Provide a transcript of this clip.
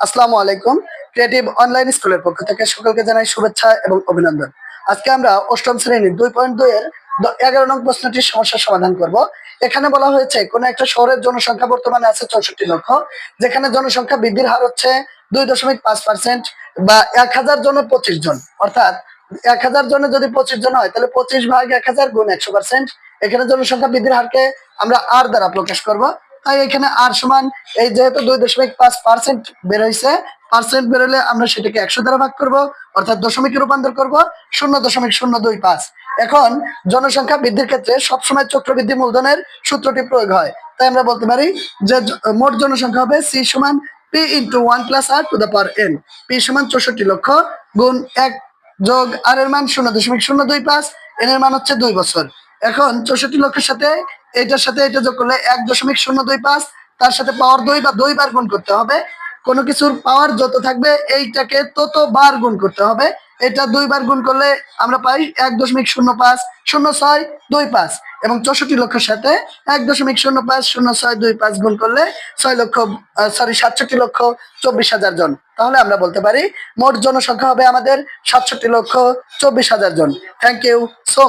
আসসালামু আলাইকুম। Creative online স্কুলের পক্ষ থেকে সকলকে জানাই শুভেচ্ছা এবং অভিনন্দন। আজকে আমরা অষ্টম শ্রেণির দুই পয়েন্ট দুই এর এগারো নং প্রশ্নটির সমস্যার সমাধান করব। এখানে বলা হয়েছে, কোন একটা শহরের জনসংখ্যা বর্তমানে আছে চৌষট্টি লক্ষ, যেখানে জনসংখ্যা বৃদ্ধির হার হচ্ছে দুই দশমিক পাঁচ পার্সেন্ট বা এক হাজার জনে পঁচিশ জন। অর্থাৎ এক হাজার জনে যদি পঁচিশ জন হয়, তাহলে পঁচিশ ভাগ এক হাজার গুণ একশো পার্সেন্ট এখানে জনসংখ্যা বৃদ্ধির হারকে আমরা আর দ্বারা প্রকাশ করব। তাই এখানে আর সমান এই যেহেতু দুই দশমিক পাঁচ পার্সেন্ট বের হয়েছে পার্সেন্ট বেরোলে আমরা সেটাকে একশো দ্বারা ভাগ করব, অর্থাৎ দশমিকে রূপান্তর করব, শূন্য দশমিক শূন্য দুই পাঁচ। এখন জনসংখ্যা বৃদ্ধির ক্ষেত্রে সবসময় চক্রবৃদ্ধি মূলধনের সূত্রটি প্রয়োগ হয়। তাই আমরা বলতে পারি যে মোট জনসংখ্যা হবে সি সমান P into one plus R to the power N P সমান চৌষট্টি লক্ষ গুণ এক যোগ আর এর মান শূন্য দশমিক শূন্য দুই পাঁচ এন এর মান হচ্ছে দুই বছর। এখন চৌষট্টি লক্ষের সাথে এটার সাথে এটা যোগ করলে এক দশমিক শূন্য দুই পাঁচ, তার সাথে পাওয়ার দুই বা দুই বার গুণ করতে হবে। কোনো কিছুর পাওয়ার যত থাকবে, এইটাকে তত বার গুণ করতে হবে। এটা দুইবার গুণ করলে আমরা পাই এক দশমিক শূন্য পাঁচ, শূন্য ছয়, দুই পাঁচ এবং চৌষট্টি লক্ষের সাথে এক দশমিক শূন্য পাঁচ, শূন্য ছয়, দুই পাঁচ গুণ করলে ছয় লক্ষ সরি সাতষট্টি লক্ষ চব্বিশ হাজার জন। তাহলে আমরা বলতে পারি মোট জনসংখ্যা হবে আমাদের সাতষট্টি লক্ষ চব্বিশ হাজার জন। Thank you so